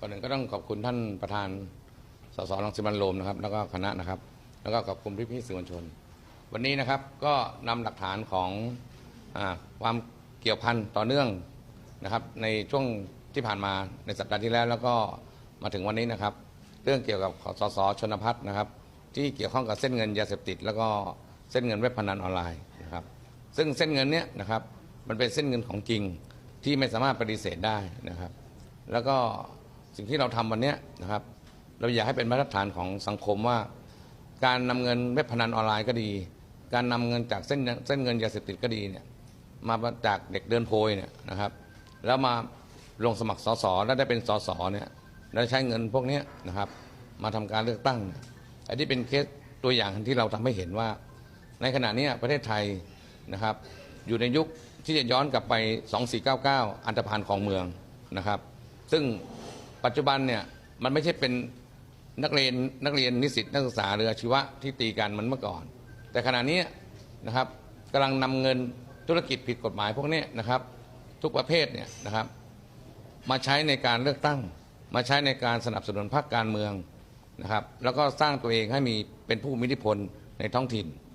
ก่อนหนึ่งก็ต้องขอบคุณท่านประธานสสรังสิมันโรมนะครับ แล้วก็คณะนะครับ แล้วก็ขอบคุณพี่พี่ๆสื่อมวลชน วันนี้นะครับก็นำหลักฐานของอความเกี่ยวพันต่อเนื่องนะครับ ในช่วงที่ผ่านมาในสัปดาห์ที่แล้ว แล้วก็มาถึงวันนี้นะครับ เรื่องเกี่ยวกับสสชนพัฒน์นะครับ ที่เกี่ยวข้องกับเส้นเงินยาเสพติด แล้วก็เส้นเงินเว็บพนันออนไลน์นะครับ ซึ่งเส้นเงินเนี้ยนะครับมันเป็นเส้นเงินของจริงที่ไม่สามารถปฏิเสธได้นะครับ แล้วก็ สิ่งที่เราทำวันนี้นะครับ เราอยากให้เป็นมาตรฐานของสังคมว่า การนำเงินเว็บพนันออนไลน์ก็ดี การนำเงินจากเส้นเส้นเงินยาเสพติดก็ดีเนี่ยมาจากเด็กเดินโพยเนี่ยนะครับ แล้วมาลงสมัครสสแล้วได้เป็นสสเนี่ยแล้วใช้เงินพวกนี้นะครับ มาทำการเลือกตั้งอันนี้เป็นเคสตัวอย่างที่เราทำให้เห็นว่า ในขณะนี้ประเทศไทยนะครับ อยู่ในยุคที่จะย้อนกลับไป 2499 อันธพาลของเมืองนะครับ ซึ่ง ปัจจุบันเนี่ยมันไม่ใช่เป็นนักเรียนนักเรียนนิสิตนักศึกษาหรืออาชีวะที่ตีกันเหมือนเมื่อก่อน แต่ขณะนี้นะครับกำลังนำเงินธุรกิจผิดกฎหมายพวกนี้นะครับ ทุกประเภทเนี่ยนะครับ มาใช้ในการเลือกตั้ง มาใช้ในการสนับสนุนพรรคการเมืองนะครับ แล้วก็สร้างตัวเองให้มีเป็นผู้มีอิทธิพลในท้องถิ่น